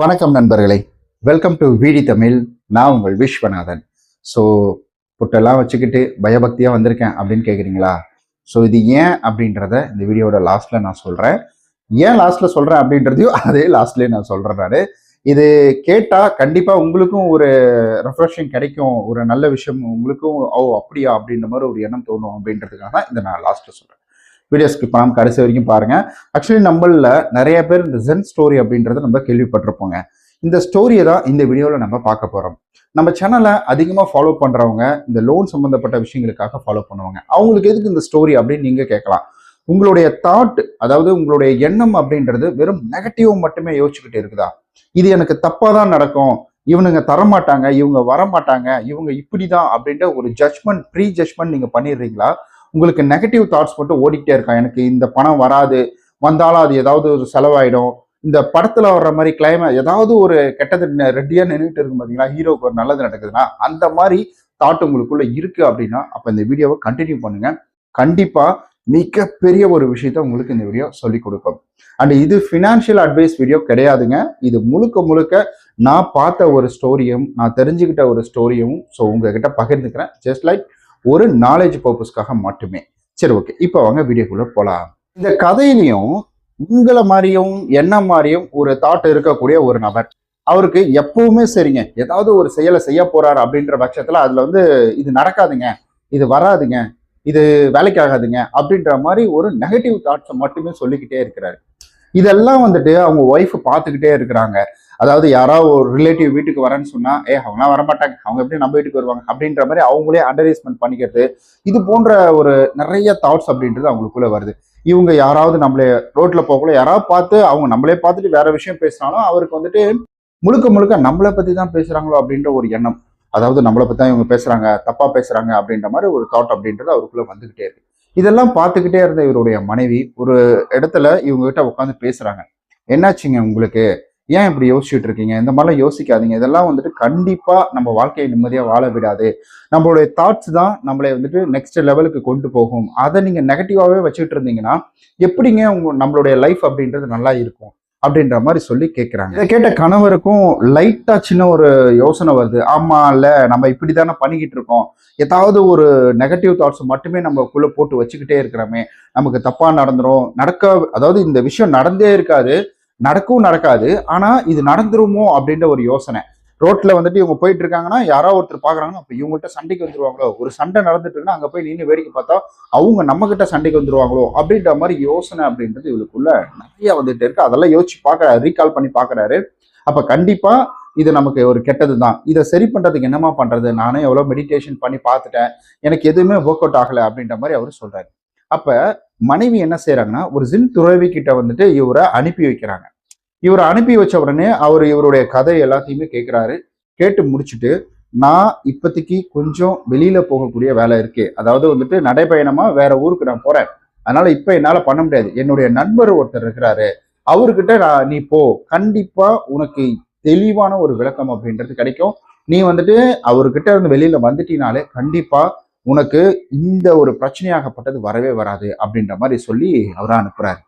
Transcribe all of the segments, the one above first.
வணக்கம் நண்பர்களே. Welcome to வீடி Tamil நான் உங்கள் விஸ்வநாதன். ஸோ புட்டெல்லாம் வச்சுக்கிட்டு பயபக்தியாக வந்திருக்கேன் அப்படின்னு கேட்குறீங்களா ஸோ இது ஏன் அப்படின்றத இந்த வீடியோட லாஸ்ட்டில் நான் சொல்கிறேன் ஏன் லாஸ்ட்டில் சொல்கிறேன் அப்படின்றதையும் அதே லாஸ்ட்லேயே நான் சொல்கிறேன் நான். இது கேட்டால் கண்டிப்பாக உங்களுக்கும் ஒரு ரெஃப்ரெஷிங் கிடைக்கும். ஒரு நல்ல விஷயம் உங்களுக்கும் ஓ அப்படியா? அப்படின்ற மாதிரி ஒரு எண்ணம் தோணும் அப்படின்றதுக்காக தான் இதை நான் லாஸ்ட்டில் சொல்கிறேன் வீடியோ ஸ்கிப் பண்ணாமல் கடைசி வரைக்கும் பாருங்கள் ஆக்சுவலி நம்மளில் நிறைய பேர் இந்த ஜென் ஸ்டோரி அப்படின்றத நம்ம கேள்விப்பட்டிருப்போங்க. இந்த ஸ்டோரியை தான் இந்த வீடியோவில் நம்ம பார்க்க போகிறோம் நம்ம சேனலை அதிகமாக ஃபாலோ பண்ணுறவங்க இந்த லோன் சம்மந்தப்பட்ட விஷயங்களுக்காக ஃபாலோ பண்ணுவாங்க. அவங்களுக்கு எதுக்கு இந்த ஸ்டோரி அப்படின்னு நீங்கள் கேட்கலாம். உங்களுடைய தாட் அதாவது உங்களுடைய எண்ணம் அப்படின்றது வெறும் நெகட்டிவ் மட்டுமே யோசிச்சுக்கிட்டு இருக்குதா? இது எனக்கு தப்பாக தான் நடக்கும். இவனுங்க தரமாட்டாங்க இவங்க வரமாட்டாங்க இவங்க இப்படி தான் அப்படின்ற ஒரு ஜட்மெண்ட் ப்ரீ ஜட்மெண்ட் நீங்கள் பண்ணிடுறீங்களா? உங்களுக்கு நெகட்டிவ் தாட்ஸ் மட்டும் ஓடிக்கிட்டே இருக்கா? எனக்கு இந்த பணம் வராது வந்தாலும் அது ஏதாவது ஒரு செலவாயிடும். இந்த படத்துல வர்ற மாதிரி கிளைம ஏதாவது ஒரு கெட்டது ரெட்டியா நின்றுட்டு இருக்கும் பாத்தீங்களா? ஹீரோக்கு ஒரு நல்லது நடக்குதுன்னா அந்த மாதிரி தாட் உங்களுக்குள்ள இருக்கு அப்படின்னா அப்ப இந்த வீடியோவை கண்டினியூ பண்ணுங்க. கண்டிப்பா மிகப்பெரிய ஒரு விஷயத்த உங்களுக்கு இந்த வீடியோ சொல்லி கொடுக்கும். அண்ட் இது ஃபினான்ஷியல் அட்வைஸ் வீடியோ கிடையாதுங்க. இது முழுக்க முழுக்க நான் பார்த்த ஒரு ஸ்டோரியும் நான் தெரிஞ்சுக்கிட்ட ஒரு ஸ்டோரியும் ஸோ உங்ககிட்ட பகிர்ந்துக்கிறேன். ஜஸ்ட் லைக் ஒரு நாலேஜ் பர்பஸ்க்காக மட்டுமே. சரி ஓகே இப்போ வாங்க வீடியோக்குள்ள போலாம். இந்த கதையிலையும் உங்களை மாதிரியும் என்ன மாதிரியும் ஒரு தாட் இருக்கக்கூடிய ஒரு நபர். அவருக்கு எப்பவுமே சரிங்க. ஏதாவது ஒரு செயலை செய்ய போறாரு அப்படின்ற பட்சத்துல அதுல வந்து இது நடக்காதுங்க. இது வராதுங்க. இது வேலைக்கு ஆகாதுங்க அப்படின்ற மாதிரி ஒரு நெகட்டிவ் தாட்ஸை மட்டுமே சொல்லிக்கிட்டே இருக்கிறாரு. இதெல்லாம் வந்துட்டு அவங்க ஒய்ஃப் பார்த்துக்கிட்டே இருக்கிறாங்க. அதாவது யாராவது ஒரு ரிலேட்டிவ் வீட்டுக்கு வரேன்னு சொன்னா ஏ அவங்களாம் வரமாட்டாங்க. அவங்க எப்படி நம்ம வீட்டுக்கு வருவாங்க? அப்படின்ற மாதிரி அவங்களே அண்டர்ஸ்மெண்ட் பண்ணிக்கிறது. இது போன்ற ஒரு நிறைய தாட்ஸ் அப்படின்றது அவங்களுக்குள்ள வருது. இவங்க யாராவது நம்மளே ரோட்ல போகக்குள்ள யாராவது பார்த்து அவங்க நம்மளே பார்த்துட்டு வேற விஷயம் பேசினாலும் அவருக்கு வந்துட்டு முழுக்க முழுக்க நம்மளை பத்தி தான் பேசுறாங்களோ அப்படின்ற ஒரு எண்ணம். அதாவது நம்மளை பத்தி தான் இவங்க பேசுறாங்க தப்பா பேசுறாங்க அப்படின்ற மாதிரி ஒரு தாட் அப்படின்றது அவருக்குள்ள வந்துகிட்டே இருக்கு. இதெல்லாம் பார்த்துக்கிட்டே இருந்த இவருடைய மனைவி ஒரு இடத்துல இவங்க கிட்ட உட்காந்து பேசுறாங்க. என்னாச்சுங்க உங்களுக்கு? ஏன் இப்படி யோசிச்சுட்டு இருக்கீங்க? இந்த மாதிரிலாம் யோசிக்காதீங்க. இதெல்லாம் வந்துட்டு கண்டிப்பா நம்ம வாழ்க்கையை நிம்மதியா வாழ விடாது. நம்மளுடைய தாட்ஸ் தான் நம்மளை வந்துட்டு நெக்ஸ்ட் லெவலுக்கு கொண்டு போகும். அதை நீங்க நெகட்டிவாவே வச்சுட்டு இருந்தீங்கன்னா எப்படிங்க உங்க நம்மளுடைய லைஃப் அப்படின்றது நல்லா இருக்கும்? அப்படின்ற மாதிரி சொல்லி கேட்குறாங்க இதை கேட்ட கணவருக்கும் லைட்டா சின்ன ஒரு யோசனை வருது. ஆமா இல்ல நம்ம இப்படி தானே பண்ணிக்கிட்டு இருக்கோம். ஏதாவது ஒரு நெகட்டிவ் தாட்ஸ் மட்டுமே நம்மக்குள்ள போட்டு வச்சுக்கிட்டே இருக்கிறோமே. நமக்கு தப்பா நடந்துரும். நடக்க அதாவது இந்த விஷயம் நடந்தே இருக்காது. நடக்கவும் நடக்காது. ஆனா இது நடந்துருமோ அப்படின்ற ஒரு யோசனை. ரோட்ல வந்துட்டு இவங்க போயிட்டு இருக்காங்கன்னா யாரோ ஒருத்தர் பாக்குறாங்கன்னா அப்ப இவங்கள்ட்ட சண்டைக்கு வந்துருவாங்களோ? ஒரு சண்டை நடந்துட்டு இருக்குன்னா அங்க போய் நின்று வேடிக்கை பார்த்தா அவங்க நம்ம கிட்ட சண்டைக்கு வந்துருவாங்களோ? அப்படின்ற மாதிரி யோசனை அப்படின்றது இவளுக்குள்ள நிறைய வந்துட்டு இருக்கு. அதெல்லாம் யோசிச்சு பாக்குறாரு ரீகால் பண்ணி பாக்குறாரு. அப்ப கண்டிப்பா இது நமக்கு ஒரு கெட்டது தான் இதை சரி பண்றதுக்கு என்னமா பண்றது? நானே எவ்வளவு மெடிடேஷன் பண்ணி பார்த்துட்டேன். எனக்கு எதுவுமே ஒர்க் அவுட் ஆகல அப்படின்ற மாதிரி அவர் சொல்றாரு. அப்ப மனைவி என்ன செய்யறாங்கன்னா ஒரு ஜின் துறவி கிட்ட வந்துட்டு இவரை அனுப்பி வைக்கிறாங்க. இவரை அனுப்பி வச்ச உடனே அவர் இவருடைய கதை எல்லாத்தையுமே கேட்குறாரு கேட்டு முடிச்சுட்டு நான் இப்போதைக்கு கொஞ்சம் வெளியில போகக்கூடிய வேலை இருக்கு. அதாவது வந்துட்டு நடைபயணமா வேற ஊருக்கு நான் போறேன். அதனால இப்ப என்னால பண்ண முடியாது. என்னுடைய நண்பர் ஒருத்தர் இருக்கிறாரு. அவர்கிட்ட நான் நீ போ. கண்டிப்பா உனக்கு தெளிவான ஒரு விளக்கம் அப்படின்றது கிடைக்கும். நீ வந்துட்டு அவர்கிட்ட இருந்து வெளியில வந்துட்டினாலே கண்டிப்பா உனக்கு இந்த ஒரு பிரச்சனையாகப்பட்டது வரவே வராது அப்படின்ற மாதிரி சொல்லி அவரை அனுப்புறாரு.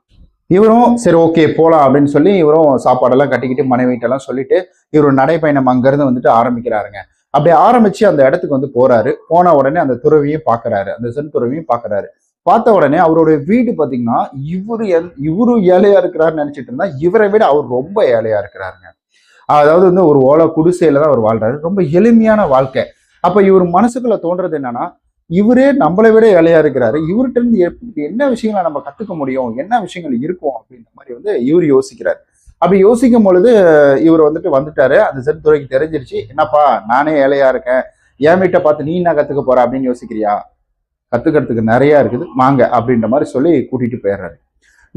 இவரும் சரி ஓகே போலாம் அப்படின்னு சொல்லி இவரும் சாப்பாடெல்லாம் கட்டிக்கிட்டு மனைவிட்டெல்லாம் சொல்லிட்டு இவர் நடைப்பயணம் அங்கிருந்து வந்துட்டு ஆரம்பிக்கிறாருங்க. அப்படி ஆரம்பிச்சு அந்த இடத்துக்கு வந்து போறாரு. போன உடனே அந்த துறவியும் பாக்குறாரு. அந்த சென் துறவியும் பாக்குறாரு. பார்த்த உடனே அவருடைய வீடு பாத்தீங்கன்னா இவரு எல்- இவரு ஏழையா இருக்கிறாருன்னு நினைச்சிட்டு இருந்தா இவரை விட அவர் ரொம்ப ஏழையா இருக்கிறாருங்க. அதாவது வந்து ஒரு ஓலை குடிசையில தான் அவர் வாழ்றாரு. ரொம்ப எளிமையான வாழ்க்கை. அப்ப இவர் மனசுக்குள்ள தோன்றது என்னன்னா இவரே நம்மளை விட ஏழையா இருக்கிறாரு. இவர்கிட்ட இருந்து எப்படி என்ன விஷயங்களை நம்ம கத்துக்க முடியும்? என்ன விஷயங்கள் இருக்கும் அப்படின்ற மாதிரி வந்து இவர் யோசிக்கிறார். அப்படி யோசிக்கும் பொழுது இவர் வந்துட்டு வந்துட்டாரு. அந்த சென் துறைக்கு தெரிஞ்சிருச்சு. என்னப்பா நானே ஏழையா இருக்கேன். என் வீட்டை பார்த்து நீ என்ன கத்துக்க போற அப்படின்னு யோசிக்கிறியா? கத்துக்கிறதுக்கு நிறைய இருக்குது. வாங்க அப்படின்ற மாதிரி சொல்லி கூட்டிட்டு போயிடுறாரு.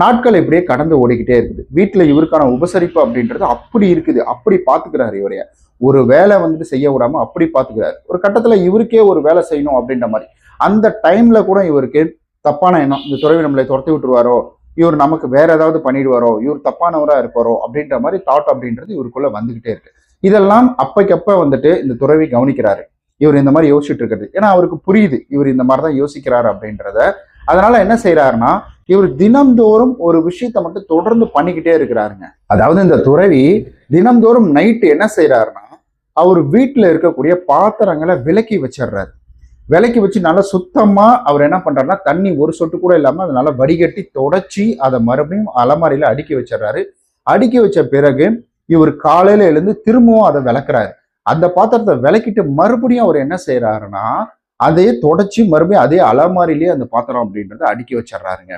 நாட்கள் இப்படியே கடந்து ஓடிக்கிட்டே இருக்குது. வீட்டில் இவருக்கான உபசரிப்பு அப்படின்றது அப்படி இருக்குது. அப்படி பார்த்துக்கிறாரு இவரைய ஒரு வேலை வந்துட்டு செய்ய விடாம அப்படி பார்த்துக்கிறாரு ஒரு கட்டத்தில் இவருக்கே ஒரு வேலை செய்யணும் அப்படின்ற மாதிரி. அந்த டைம்ல கூட இவருக்கு தப்பான எண்ணம். இந்த துறவி நம்மளை துரத்தி விட்டுருவாரோ? இவர் நமக்கு வேற ஏதாவது பண்ணிடுவாரோ? இவர் தப்பானவராக இருப்பாரோ? அப்படின்ற மாதிரி தாட் அப்படின்றது இவருக்குள்ள வந்துகிட்டே இருக்கு. இதெல்லாம் அப்பைக்கப்ப வந்துட்டு இந்த துறவி கவனிக்கிறாரு. இவர் இந்த மாதிரி யோசிச்சுட்டு இருக்கிறது. ஏன்னா அவருக்கு புரியுது. இவர் இந்த மாதிரி தான் யோசிக்கிறாரு அப்படின்றத அதனால என்ன செய்யறாருன்னா இவர் தினம்தோறும் ஒரு விஷயத்த மட்டும் தொடர்ந்து பண்ணிக்கிட்டே இருக்கிறாருங்க. அதாவது இந்த துறவி தினம்தோறும் நைட்டு என்ன செய்யறாருன்னா அவர் வீட்டில் இருக்கக்கூடிய பாத்திரங்களை விலக்கி வச்சிடுறாரு விலக்கி வச்சு நல்லா சுத்தமாக அவர் என்ன பண்றாருன்னா தண்ணி ஒரு சொட்டு கூட இல்லாமல் அதை நல்லா வடிகட்டி தொடச்சி அதை மறுபடியும் அலமாரியில் அடுக்கி வச்சிடுறாரு அடுக்கி வச்ச பிறகு இவர் காலையில் எழுந்து திரும்பவும் அதை விளக்குறாரு. அந்த பாத்திரத்தை விளக்கிட்டு மறுபடியும் அவர் என்ன செய்யறாருன்னா அதையே தொடச்சி மறுபடியும் அதே அலமாரிலேயே அந்த பாத்திரம் அப்படின்றத அடுக்கி வச்சிடுறாருங்க.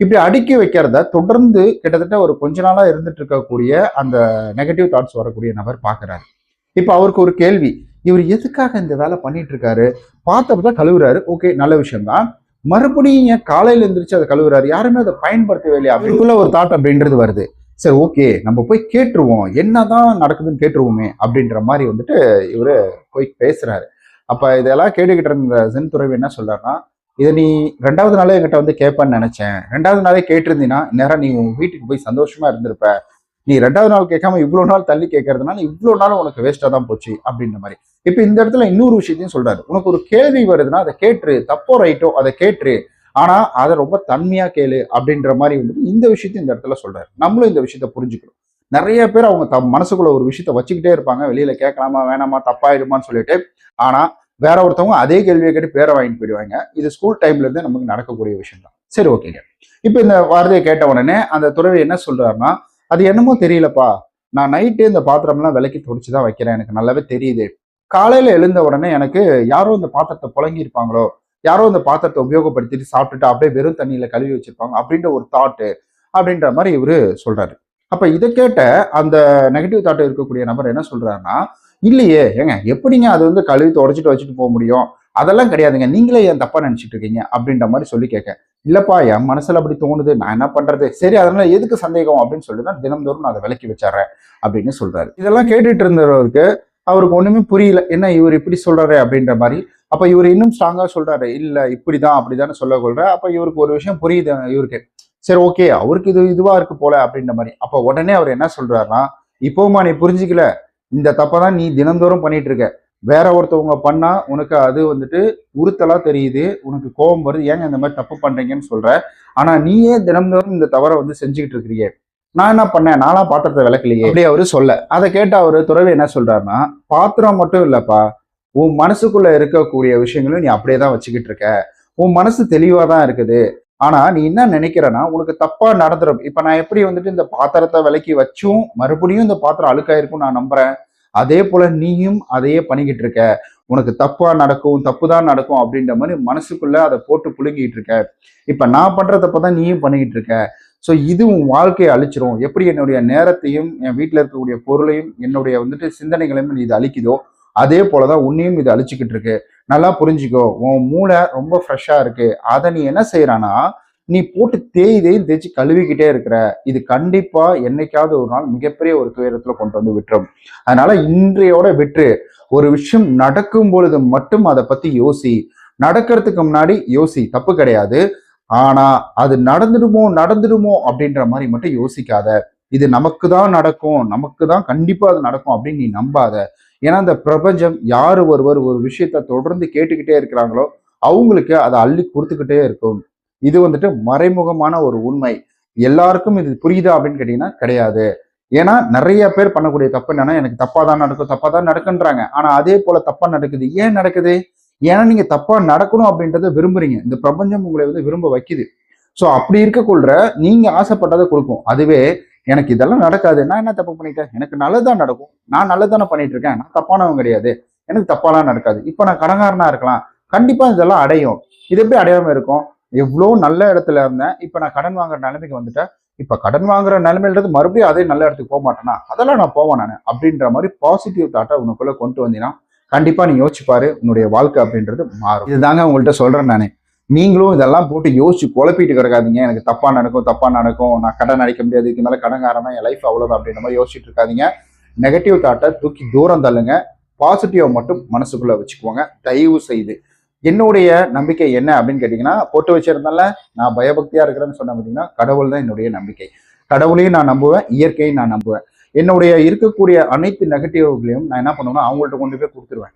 இப்படி அடுக்கி வைக்கிறத தொடர்ந்து கிட்டத்தட்ட ஒரு கொஞ்ச நாளாக இருந்துட்டு இருக்கக்கூடிய அந்த நெகட்டிவ் தாட்ஸ் வரக்கூடிய நபர் பார்க்குறாரு. இப்போ அவருக்கு ஒரு கேள்வி இவர் எதுக்காக இந்த வேலை பண்ணிட்டு இருக்காரு? பார்த்தப்ப தான் கழுவுறாரு. ஓகே நல்ல விஷயம்தான். மறுபடியும் ஏன் காலையில எழுந்திரிச்சு அதை கழுவுறாரு? யாருமே அதை பயன்படுத்தவே இல்லையா. அவருக்குள்ள ஒரு தாட் அப்படின்றது வருது. சரி ஓகே நம்ம போய் கேட்டுருவோம். என்னதான் நடக்குதுன்னு கேட்டுருவோமே அப்படின்ற மாதிரி வந்துட்டு இவரு போய் பேசுறாரு. அப்போ இதெல்லாம் கேட்டுக்கிட்டு இருந்த சென் துறவி என்ன சொல்றாருன்னா இதை நீ ரெண்டாவது நாளே என்கிட்ட வந்து கேட்பேன்னு நினைச்சேன். ரெண்டாவது நாளே கேட்டிருந்தீங்கன்னா நேரம் நீ உன் வீட்டுக்கு போய் சந்தோஷமா இருந்திருப்ப. நீ ரெண்டாவது நாள் கேட்காம இவ்வளோ நாள் தள்ளி கேட்கறதுனால இவ்வளோ நாள் உனக்கு வேஸ்ட்டாக தான் போச்சு அப்படின்ற மாதிரி. இப்போ இந்த இடத்துல இன்னொரு விஷயத்தையும் சொல்றாரு. உனக்கு ஒரு கேள்வி வருதுன்னா அதை கேட்டுரு. தப்போ ரைட்டோ அதை கேட்டுரு. ஆனால் அதை ரொம்ப தன்மையாக கேளு அப்படின்ற மாதிரி வந்துட்டு இந்த விஷயத்தையும் இந்த இடத்துல சொல்றாரு. நம்மளும் இந்த விஷயத்த புரிஞ்சுக்கணும். நிறைய பேர் அவங்க தம் மனசுக்குள்ள ஒரு விஷயத்த வச்சுக்கிட்டே இருப்பாங்க. வெளியில கேட்கலாமா வேணாமா தப்பாயிடுமான்னு சொல்லிட்டு. ஆனா வேற ஒருத்தவங்க அதே கேள்வியை கேட்டு பேரை வாங்கிட்டு போயிடுவாங்க. இது ஸ்கூல் டைம்ல இருந்தே நமக்கு நடக்கக்கூடிய விஷயம் தான் சரி ஓகேங்க இப்போ இந்த வார்த்தையை கேட்ட உடனே அந்த துறவி என்ன சொல்றாருன்னா அது என்னமோ தெரியலப்பா. நான் நைட்டு இந்த பாத்திரம்லாம் விலைக்கு துடிச்சு தான் வைக்கிறேன். எனக்கு நல்லாவே தெரியுது. காலையில எழுந்த உடனே எனக்கு யாரோ இந்த பாத்திரத்தை புழங்கி இருப்பாங்களோ யாரோ இந்த பாத்திரத்தை உபயோகப்படுத்திட்டு சாப்பிட்டுட்டு அப்படியே வெறும் தண்ணியில கழுவி வச்சிருப்பாங்க. அப்படின்ற ஒரு தாட்டு அப்படின்ற மாதிரி இவரு சொல்றாரு. அப்போ இதை கேட்ட அந்த நெகட்டிவ் தாட் இருக்கக்கூடிய நபர் என்ன சொல்கிறாருன்னா இல்லையே ஏங்க எப்படிங்க அது வந்து கழுவி தொடச்சிட்டு வச்சுட்டு போக முடியும்? அதெல்லாம் கிடையாதுங்க. நீங்களே ஏன் தப்பா நினைச்சிட்டு இருக்கீங்க? அப்படின்ற மாதிரி சொல்லி கேட்க. இல்லப்பா என் மனசுல அப்படி தோணுது. நான் என்ன பண்றது? சரி அதனால எதுக்கு சந்தேகம்? அப்படின்னு சொல்லி தான் தினம்தோறும் நான் அதை விலக்கி வச்சிடுறேன் அப்படின்னு சொல்றாரு. இதெல்லாம் கேட்டுட்டு இருந்தவருக்கு அவருக்கு ஒண்ணுமே புரியல. என்ன இவர் இப்படி சொல்றாரு? அப்படின்ற மாதிரி. அப்ப இவர் இன்னும் ஸ்ட்ராங்கா சொல்றாரு. இல்ல இப்படிதான் அப்படிதானே சொல்ல கொள்ற. அப்ப இவருக்கு ஒரு விஷயம் புரியுது இவருக்கு. சரி ஓகே அவருக்கு இது இதுவாக இருக்கு போல அப்படின்ற மாதிரி. அப்போ உடனே அவர் என்ன சொல்றாருன்னா இப்போவுமா நீ புரிஞ்சுக்கல இந்த தப்பை தான் நீ தினந்தோறும் பண்ணிட்டு இருக்க. வேற ஒருத்தவங்க பண்ணா உனக்கு அது வந்துட்டு உறுத்தலா தெரியுது உனக்கு கோபம் வருது ஏங்க இந்த மாதிரி தப்பு பண்றீங்கன்னு சொல்ற. ஆனா நீயே தினந்தோறும் இந்த தவறை வந்து செஞ்சுக்கிட்டு இருக்கிறியே. நான் என்ன பண்ணேன்? நானா பாத்திரத்தை விளக்கலையே. அப்படி அவரு சொல்ல. அதை கேட்ட அவரு துறவி என்ன சொல்றாருன்னா பாத்திரம் மட்டும் இல்லப்பா உன் மனசுக்குள்ள இருக்கக்கூடிய விஷயங்களும் நீ அப்படியே தான் வச்சுக்கிட்டு இருக்க. உன் மனசு தெளிவா தான் இருக்குது. ஆனா நீ என்ன நினைக்கிறனா உனக்கு தப்பா நடந்துரும். இப்ப நான் எப்படி வந்துட்டு இந்த பாத்திரத்தை விலக்கி வச்சும் மறுபடியும் இந்த பாத்திரம் அழுக்காயிருக்கும் நான் நம்புறேன். அதே போல நீயும் அதையே பண்ணிக்கிட்டு இருக்க. உனக்கு தப்பா நடக்கும் தப்பு தான் நடக்கும் அப்படின்ற மாதிரி மனசுக்குள்ள அதை போட்டு புழுங்கிட்டு இருக்க. இப்ப நான் பண்ற தப்ப தான் நீயும் பண்ணிக்கிட்டு இருக்க. ஸோ இது உன் வாழ்க்கையை அழிச்சிரும். எப்படி என்னுடைய நேரத்தையும் என் வீட்டில் இருக்கக்கூடிய பொருளையும் என்னுடைய வந்துட்டு சிந்தனைகளையும் இது அழிக்குதோ அதே போலதான் உன்னையும் இது அழிச்சுக்கிட்டு இருக்கு. நல்லா புரிஞ்சுக்கோ உன் மூளை ரொம்ப ஃப்ரெஷ்ஷா இருக்கு. அதை நீ என்ன செய்யறானா நீ போட்டு தேய் தேய் தேய்ச்சி கழுவிக்கிட்டே இருக்கிற. இது கண்டிப்பா என்னைக்காவது ஒரு நாள் மிகப்பெரிய ஒரு துயரத்துல கொண்டு வந்து விட்டுரும். அதனால இன்றையோட விட்டு ஒரு விஷயம் நடக்கும் பொழுது மட்டும் அதை பத்தி யோசி. நடக்கிறதுக்கு முன்னாடி யோசி. தப்பு கிடையாது. ஆனா அது நடந்துடுமோ நடந்துடுமோ அப்படின்ற மாதிரி மட்டும் யோசிக்காத. இது நமக்கு தான் நடக்கும். நமக்கு தான் கண்டிப்பா அது நடக்கும் அப்படின்னு நீ நம்பாத. ஏன்னா இந்த பிரபஞ்சம் யார் ஒருவர் ஒரு விஷயத்த தொடர்ந்து கேட்டுக்கிட்டே இருக்கிறாங்களோ அவங்களுக்கு அதை அள்ளி கொடுத்துக்கிட்டே இருக்கும். இது வந்துட்டு மறைமுகமான ஒரு உண்மை. எல்லாருக்கும் இது புரியுதா அப்படின்னு கேட்டீங்கன்னா கிடையாது. ஏன்னா நிறைய பேர் பண்ணக்கூடிய தப்பு என்னன்னா எனக்கு தப்பா தான் நடக்கும் தப்பா தான் நடக்குன்றாங்க. ஆனா அதே போல தப்பா நடக்குது. ஏன் நடக்குது? ஏன்னா நீங்க தப்பா நடக்கணும் அப்படின்றத விரும்புறீங்க. இந்த பிரபஞ்சம் உங்களை வந்து விரும்ப வைக்குது. ஸோ அப்படி இருக்கக்குள்ள நீங்க ஆசைப்பட்டதை கொடுக்கும். அதுவே எனக்கு இதெல்லாம் நடக்காது. நான் என்ன தப்பு பண்ணிட்டேன்? எனக்கு நல்லதுதான் நடக்கும். நான் நல்லதானே பண்ணிட்டு இருக்கேன் நான் தப்பானவன் கிடையாது. எனக்கு தப்பாலாம் நடக்காது. இப்போ நான் கடங்காரனா இருக்கலாம். கண்டிப்பா இதெல்லாம் அடையும். இது எப்படி அடையாம இருக்கும்? எவ்வளோ நல்ல இடத்துல இருந்தேன். இப்போ நான் கடன் வாங்குற நிலைமைக்கு வந்துட்டேன். இப்போ கடன் வாங்குற நிலைமையிலிருந்து மறுபடியும் அதே நல்ல இடத்துக்கு போக மாட்டேனா? அதெல்லாம் நான் போவேன் நான். அப்படின்ற மாதிரி பாசிட்டிவ் தாட்டை உனக்குள்ள கொண்டு வந்தீங்கன்னா கண்டிப்பா நீ யோசிச்சுப்பாரு உன்னுடைய வாழ்க்கை அப்படின்றது மாறும். இதுதாங்க உங்கள்கிட்ட சொல்றேன் நானே. நீங்களும் இதெல்லாம் போட்டு யோசிச்சு குழப்பிட்டு கிடக்காதீங்க. எனக்கு தப்பா நடக்கும் தப்பா நடக்கும். நான் கடன் அடைக்க முடியாது. இதுக்கு மேல கடன்காரனா என் லைஃப் அவ்வளவுதான் அப்படின்ற மாதிரி யோசிச்சுட்டு இருக்காதிங்க. நெகட்டிவ் தாட்டை தூக்கி தூரம் தள்ளுங்க. பாசிட்டிவ் மட்டும் மனசுக்குள்ள வச்சுக்குவாங்க. தயவு செய்து. என்னுடைய நம்பிக்கை என்ன அப்படின்னு கேட்டிங்கன்னா போட்டு வச்சிருந்தால நான் பயபக்தியா இருக்கிறேன்னு சொன்ன பார்த்தீங்கன்னா கடவுள் தான் என்னுடைய நம்பிக்கை. கடவுளையும் நான் நம்புவேன் இயற்கையும் நான் நம்புவேன். என்னுடைய இருக்கக்கூடிய அனைத்து நெகட்டிவ்களையும் நான் என்ன பண்ணுவேன்னா அவங்கள்ட்ட கொண்டு போய் கொடுத்துருவேன்.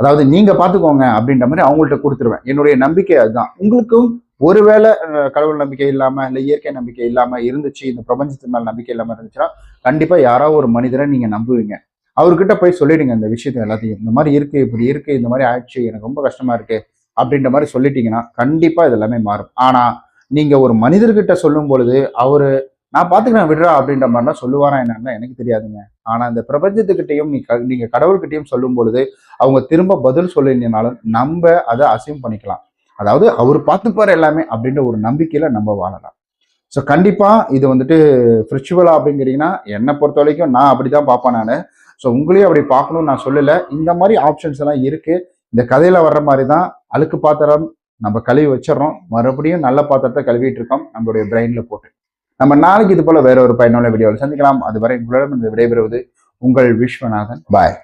அதாவது நீங்க பாத்துக்கோங்க அப்படின்ற மாதிரி அவங்கள்ட்ட கொடுத்துருவேன். என்னுடைய நம்பிக்கை அதுதான். உங்களுக்கும் ஒருவேளை கடவுள் நம்பிக்கை இல்லாம இல்லை இயற்கை நம்பிக்கை இல்லாம இருந்துச்சு இந்த பிரபஞ்சத்து மேல நம்பிக்கை இல்லாம இருந்துச்சுன்னா கண்டிப்பா யாராவது ஒரு மனிதரை நீங்க நம்புவீங்க. அவர்கிட்ட போய் சொல்லிடுங்க இந்த விஷயத்தை எல்லாத்தையும். இந்த மாதிரி இருக்கு இப்படி இருக்கு இந்த மாதிரி ஆயிடுச்சு எனக்கு ரொம்ப கஷ்டமா இருக்கு அப்படின்ற மாதிரி சொல்லிட்டீங்கன்னா கண்டிப்பா இது எல்லாமே மாறும். ஆனா நீங்க ஒரு மனிதர்கிட்ட சொல்லும் பொழுது அவரு நான் பாத்துக்கிறேன் விடுறா அப்படின்ற மாதிரிலாம் சொல்லுவாரா என்னன்னா எனக்கு தெரியாதுங்க. ஆனா இந்த பிரபஞ்சத்துக்கிட்டையும் நீ க- நீங்க கடவுள்கிட்டையும் சொல்லும் பொழுது அவங்க திரும்ப பதில் சொல்லினாலும் நம்ம அதை அசியூம் பண்ணிக்கலாம். அதாவது அவர் பார்த்துப்பாரு எல்லாமே அப்படின்ற ஒரு நம்பிக்கையில நம்ம வாழலாம். ஸோ கண்டிப்பா இது வந்துட்டு ஃபிரிச்சுவலா அப்படிங்கிறீங்கன்னா என்னை பொறுத்த வரைக்கும் நான் அப்படிதான் பார்ப்பேன் நான். ஸோ உங்களையும் அப்படி பார்க்கணும்னு நான் சொல்லலை. இந்த மாதிரி ஆப்ஷன்ஸ் எல்லாம் இருக்கு. இந்த கதையில வர்ற மாதிரி தான் அழுக்கு பாத்திரம் நம்ம கழுவி வச்சிடறோம். மறுபடியும் நல்ல பாத்திரத்தை கழுவிட்டு இருக்கோம். நம்மளுடைய பிரெயின்ல போட்டு. நம்ம நாளைக்கு இது போல வேற ஒரு பயனுள்ள வீடியோவில் சந்திக்கலாம். அதுவரை உங்களிடம் இந்த விடைபெறுவது உங்கள் விஸ்வநாதன். பாய்